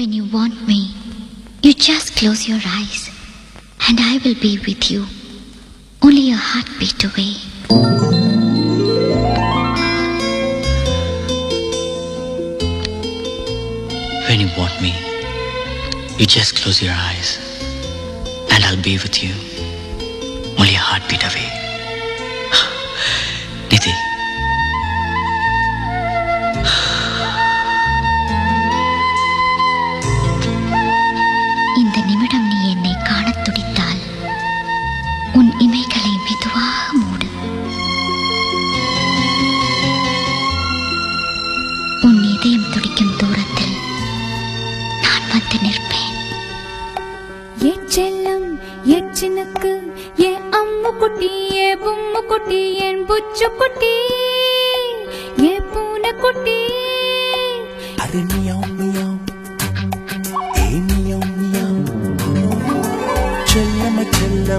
When you want me, you just close your eyes and I will be with you, only a heartbeat away. When you want me, you just close your eyes and I'll be with you, only a heartbeat away. இமைகளை மெதுவாக மூடு. உன் இதயம் துடிக்கும் தூரத்தில் நான் வந்து நிற்பேன். ஏ செல்லம் ஏ சின்னக்கு ஏ அம்மு குட்டி ஏ பொம்மு குட்டி என் புச்சு குட்டி ஏ பூனை குட்டி. மியாவ் மியாவ்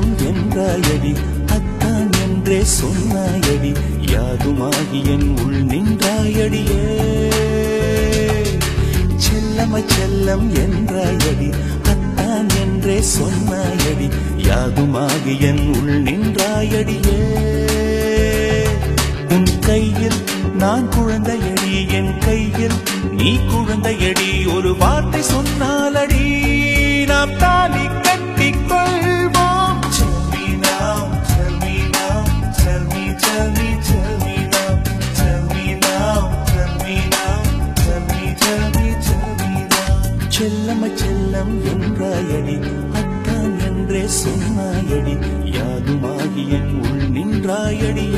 செல்லம் என்றாயடி அத்தான் என்றே சொன்னாயடி யாதுமாகி என் உள் நின்றாயடியே செல்லம செல்லம் என்றாயடி அத்தான் என்றே சொன்னாயடி யாதுமாகி என் உள் நின்றாயடியே உன் கையில் நான் குழந்தையடி என் கையில் நீ குழந்தையடி ஒரு வார்த்தை சொன்னாலடி நாம் செல்லம செல்லம் என்றாயடி அத்தான் என்றே சொன்னாயடி யாதுமாகி என் உள் நின்றாயடி.